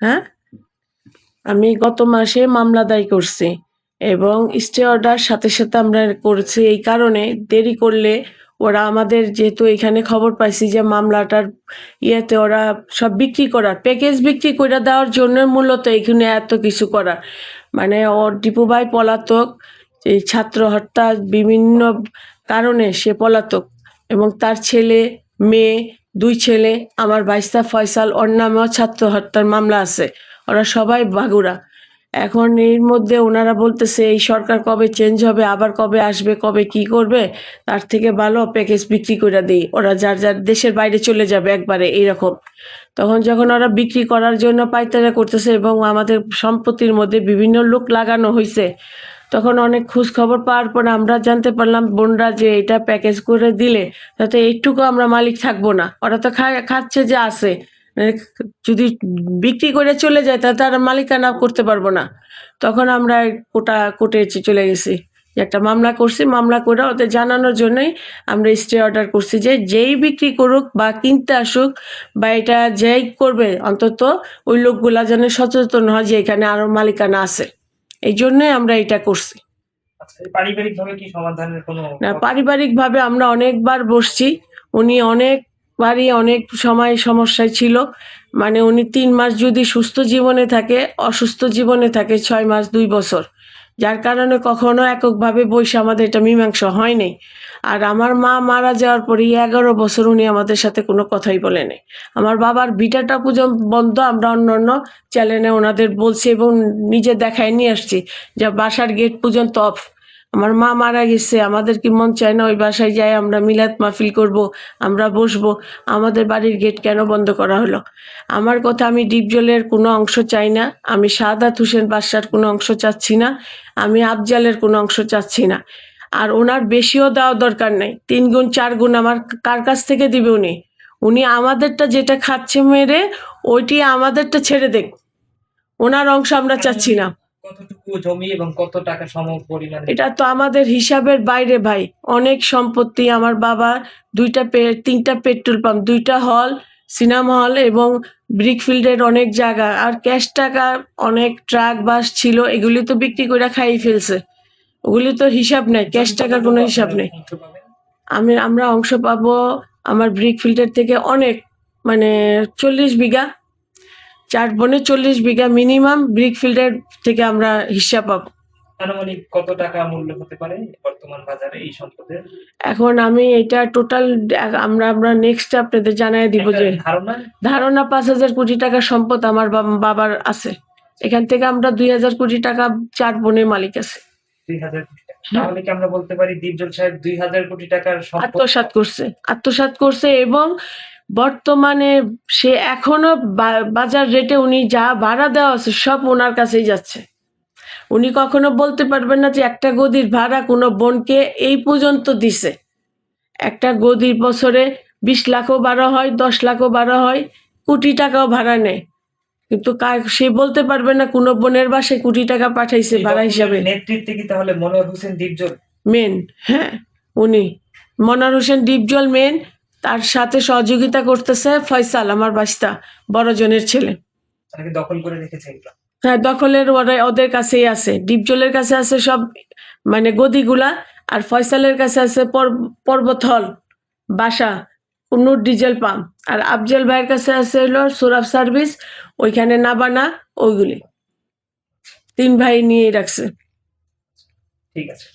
হ্যাঁ? আমি গত মাসে মামলা দায় করছি এবং স্টে অর্ডার সাথে সাথে আমরা করেছি এই কারণে দেরি করলে ওরা আমাদের যেহেতু এখানে খবর পাইছি যে মামলাটার ইয়েতে ওরা সব বিক্রি করার প্যাকেজ বিক্রি করে দেওয়ার জন্য মূলত এখানে এত কিছু করার। মানে ওর ভাই পলাতক, এই ছাত্র হত্যা বিভিন্ন কারণে সে পলাতক এবং তার ছেলে মেয়ে, দুই ছেলে, আমার বাইস্তা ফয়সাল, ওর নামেও ছাত্র হত্যার মামলা আছে। ওরা সবাই বাগুড়া। এখন এর মধ্যে ওনারা বলতেছে, এই সরকার কবে চেঞ্জ হবে? আবার কবে আসবে? কবে কি করবে? তার থেকে ভালো প্যাকেজ বিক্রি করে দিই। ওরা যার যার দেশের বাইরে চলে যাবে একবারে এইরকম। তখন যখন ওরা বিক্রি করার জন্য পাইতারা করতেছে এবং আমাদের সম্পত্তির মধ্যে বিভিন্ন লোক লাগানো হয়েছে তখন অনেক খোঁজ খবর পাওয়ার পর আমরা জানতে পারলাম বোনরা যে এটা প্যাকেজ করে দিলে তাতে এইটুকু আমরা মালিক থাকব না। ওরা তো খাচ্ছে যে আছে। যদি বিক্রি করে চলে যায় তাহলে তার মালিকানা করতে পারব না। তখন আমরা কোটা কোর্টে চলে গেছি। একটা মামলা করছি, মামলা করে ওদের জানানোর জন্যই আমরা স্টে অর্ডার করছি যে যেই বিক্রি করুক বা কিনতে আসুক বা এটা যেই করবে অন্তত ওই লোকগুলা যেন সচেতন হয় যে এখানে আরও মালিকানা আছে। এই জন্যই আমরা এটা করছি। আচ্ছা পারিবারিক ভাবে কি সমাধানের কোনো না পারিবারিকভাবে আমরা অনেকবার বসছি। উনি অনেকবারই অনেক সময় সমস্যায় ছিল। মানে উনি তিন মাস যদি সুস্থ জীবনে থাকে অসুস্থ জীবনে থাকে ছয় মাস দুই বছর। যার কারণে কখনো এককভাবে বসে আমাদের এটা মীমাংসা হয়নি। আর আমার মা মারা যাওয়ার পরে এগারো বছর উনি আমাদের সাথে কোনো কথাই বলে বলেনি। আমার বাবার ভিটাটা পুজো বন্ধ, আমরা অন্য অন্য চ্যানেলে ওনাদের বলছি এবং নিজে দেখায় নিয়ে আসছি যা বাসার গেট পর্যন্ত অফ আমার মা মারা গেছে আমাদের কি মন চায় না ওই বাসায় যাই, আমরা মিলাদ মাহফিল করব, আমরা বসবো। আমাদের বাড়ির গেট কেন বন্ধ করা হলো? আমার কথা আমি ডিপজলের কোনো অংশ চাই না, আমি সাদাত হোসেন বাদশার কোনো অংশ চাচ্ছি না, আমি আফজালের কোনো অংশ চাচ্ছি না। আর ওনার বেশিও দেওয়া দরকার নেই, তিন গুণ চার গুণ আমার কার কাছ থেকে দিবে উনি? উনি আমাদেরটা যেটা খাচ্ছে মেরে, ওইটি আমাদেরটা ছেড়ে দেখ ওনার অংশ আমরা চাচ্ছি না। কতটুকু জমি এবং কত টাকা সম এটা তো আমাদের হিসাবের বাইরে ভাই। অনেক সম্পত্তি আমার বাবা দুইটা পে- তিনটা পেট্রোল পাম্প দুইটা হল সিনেমা হল এবং ব্রিকফিল্ডের অনেক জায়গা। আর ক্যাশ টাকা অনেক ট্রাক বাস ছিল এগুলি তো বিক্রি করে খাইয়ে ফেলছে। ওগুলি তো হিসাব নেই ক্যাশ টাকার কোনো হিসাব নেই। আমি আমরা অংশ পাবো আমার ব্রিকফিল্ডের থেকে অনেক মানে চল্লিশ বিঘা। চার বনে চল্লিশ বিঘা মিনিমাম ব্রিকফিল্ডের থেকে আমরা হিসাব পাবো। আনুমানিক কত টাকা মূল্য হতে পারে বর্তমান বাজারে এই সম্পদের? এখন আমি এটা টোটাল আমরা আমরা নেক্সট আপনাদের জানাই দিব যে ধারণা? ধারণা পাঁচ হাজার কোটি টাকার সম্পদ আমার বাবার আছে। এখান থেকে আমরা দুই হাজার কোটি টাকা চার বোনের মালিক আছে। দুই হাজার কোটি টাকা। তাহলে কি আমরা বলতে পারি দীপজল সাহেব দুই হাজার কোটি টাকার আত্মসাৎ করছে। আত্মসাৎ করছে এবং বর্তমানে সে এখনও বা- বাজার রেটে উনি যা ভাড়া দেওয়া আছে সব ওনার কাছেই যাচ্ছে। উনি কখনো বলতে পারবেন না যে একটা গদির ভাড়া কোনো বোনকে এই পর্যন্ত দিছে। একটা গদির বছরে বিশ লাখও বাড়া হয় দশ লাখও বাড়া হয় কোটি টাকাও ভাড়া নেয়। কিন্তু সে বলতে পারবে না কোনো বোনের বাসায় কোটি টাকা পাঠাইছে ভাড়া হিসাবে। নেতৃত্বে কি তাহলে মনোহর হোসেন দীপজল? মেন হ্যাঁ উনি। মনার হোসেন ডিপজল মেন তার সাথে সহযোগিতা করতেছে ফয়সাল আমার বাস্তা বড়জনের ছেলে। দখল করে রেখেছে হ্যাঁ দখলের ওরা ওদের কাছেই আছে ডিপজলের কাছে আছে সব মানে গদিগুলা আর ফয়সালের কাছে আছে পর- পর্বতহল বাসা কুন্নুর ডিজেল পাম্প আর আফজল ভাইয়ের কাছে আছে হলো সুরাব সার্ভিস ওইখানে নাবানা ওইগুলি। তিন ভাই নিয়েই রাখছে। ঠিক আছে।